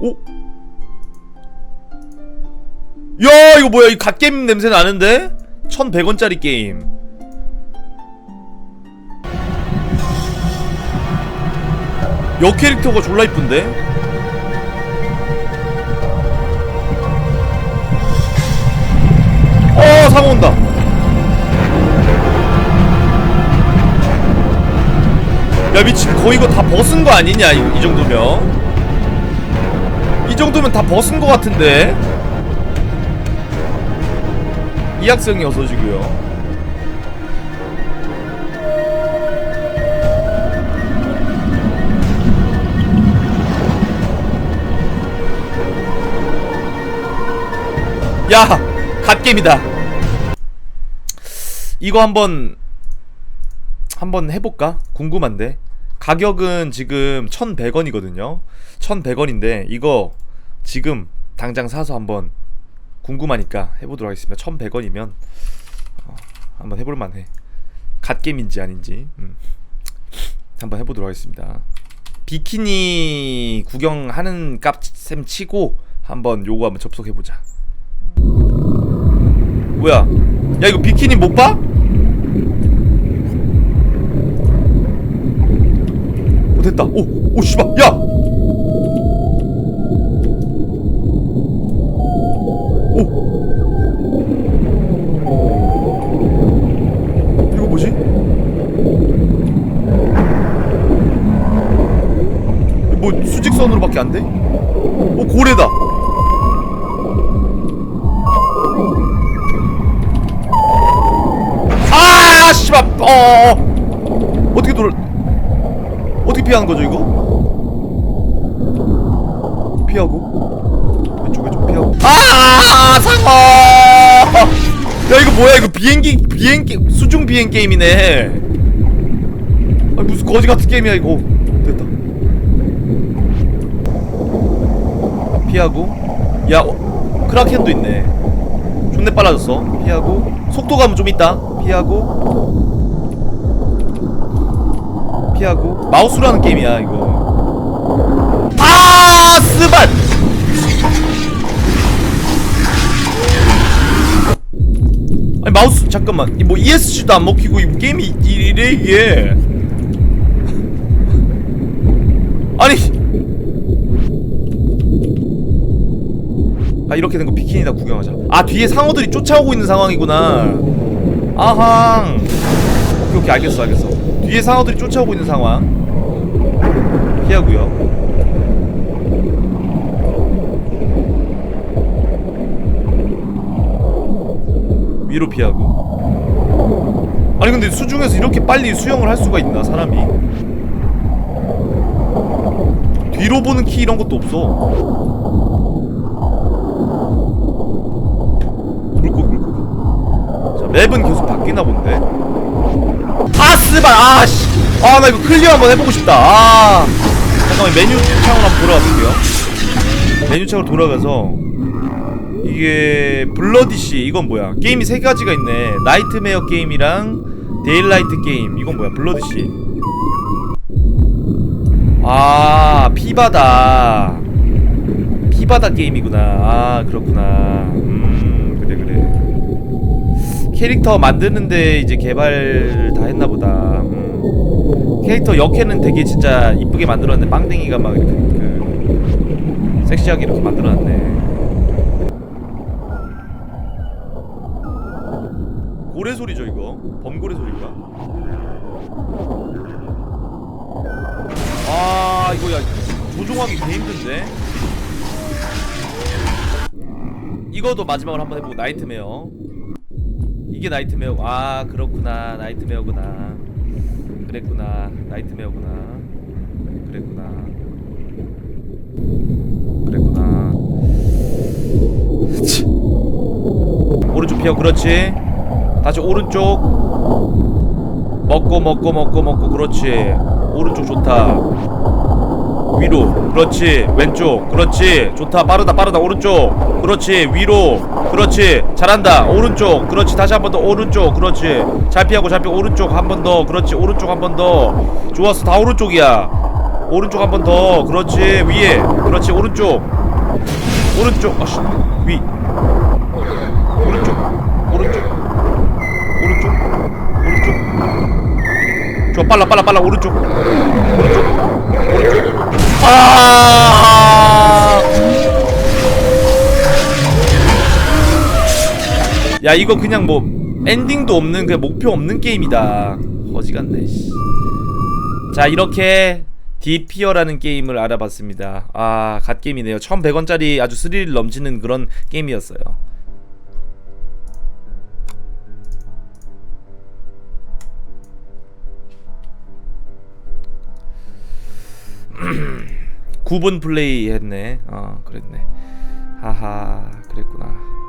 오? 야 이거 뭐야 이 갓게임 냄새 나는데? 1100원짜리 게임 여 캐릭터가 졸라 이쁜데? 어 상어 온다 야 미친 거의 이거 다 벗은 거 아니냐 이, 이 정도면 이 정도면 다 벗은 거 같은데. 이 학생이 어서지고요. 야 갓겜이다. 이거 한번 한번 해볼까? 궁금한데. 가격은 지금 1100원이거든요. 1100원인데 이거 지금 당장 사서 한번 궁금하니까 해보도록 하겠습니다 1100원이면 어, 한번 해볼만 해 갓겜인지 아닌지 음. 한번 해보도록 하겠습니다 비키니 구경하는 값셈 치고 한번 요거 한번 접속해보자 뭐야 야 이거 비키니 못 봐? 오 됐다 오! 오 씨발 야! 오 이거 뭐지? 뭐 수직선으로밖에 안 돼? 오 고래다. 아 씨발. 어, 어. 어. 어떻게 돌아 어떻게 피하는 거죠 이거? 피하고? 왼쪽 왼쪽 피하고. 아 상어. 야 이거 뭐야 이거 비행기 비행기 수중 비행 게임이네. 아 무슨 거지 같은 게임이야 이거 됐다 피하고 야 어, 크라켄도 있네. 존내 빨라졌어. 피하고 속도감은 좀 있다. 피하고 피하고. 마우스로 하는 게임이야 이거. 아 스반! 아니 마우스 잠깐만. 이뭐 ESC도 안 먹히고 이 게임이 이- 이래 이게 아니 아 이렇게 된 거 비키니다 구경하자. 아 뒤에 상어들이 쫓아오고 있는 상황이구나. 아항 오케이 오케이. 알겠어 알겠어. 뒤에 상어들이 쫓아오고 있는 상황. 피하고요. 위로 피하고. 아니 근데 수중에서 이렇게 빨리 수영을 할 수가 있나 사람이? 뒤로 보는 키 이런 것도 없어 물고기 물고기 자 맵은 계속 바뀌나 본데? 아 스발 아씨. 아 나 이거 클리어 한번 해보고 싶다. 아. 잠깐만 메뉴 창으로 한번 돌아가 볼게요. 메뉴 창으로 돌아가서 이게 블러디시 이건 뭐야? 게임이 세 가지가 있네. 나이트메어 게임이랑 데일라이트 게임. 이건 뭐야? 블러디시 아 피바다. 피바다 게임이구나. 아 그렇구나. 음 캐릭터 만드는데 이제 개발 다 했나 보다. 음. 캐릭터 역해는 되게 진짜 이쁘게 만들었는데 빵댕이가 막 이렇게 그 섹시하게 이렇게 만들어놨네. 고래 소리죠 이거? 범고래 소리인가? 아 이거 야 조종하기 개 힘든데? 이거도 마지막으로 한번 해보고 나이트메어 이게 나이트메어 아 그렇구나. 나이트메어구나. 그랬구나. 나이트메어구나. 그랬구나. 그랬구나. 치. 오른쪽 피어 그렇지? 다시 오른쪽. 먹고 먹고 먹고 먹고 그렇지. 오른쪽 좋다 위로. 그렇지. 왼쪽. 그렇지. 좋다. 빠르다. 빠르다. 오른쪽. 그렇지. 위로. 그렇지. 잘한다. 오른쪽. 그렇지. 다시 한 번 더 오른쪽. 그렇지. 잘 피하고 잘 피하고 오른쪽 한 번 더. 그렇지. 오른쪽 한 번 더. 좋았어. 다 오른쪽이야. 오른쪽 한 번 더. 그렇지. 위에. 그렇지. 오른쪽. 오른쪽. 아씨. 위. 오른쪽. 오른쪽. 오른쪽. 오른쪽. 좋아. 빨라 빨라 빨라. 오른쪽. 오른쪽. 오른쪽. 아! 야 이거 그냥 뭐 엔딩도 없는 그냥 목표 없는 게임이다. 거지 같네 씨. 자 이렇게 디피어라는 게임을 알아봤습니다. 아 갓게임이네요. 1100원짜리 아주 스릴 넘치는 그런 게임이었어요 (9분) 플레이 했네. 어 그랬네. 하하 그랬구나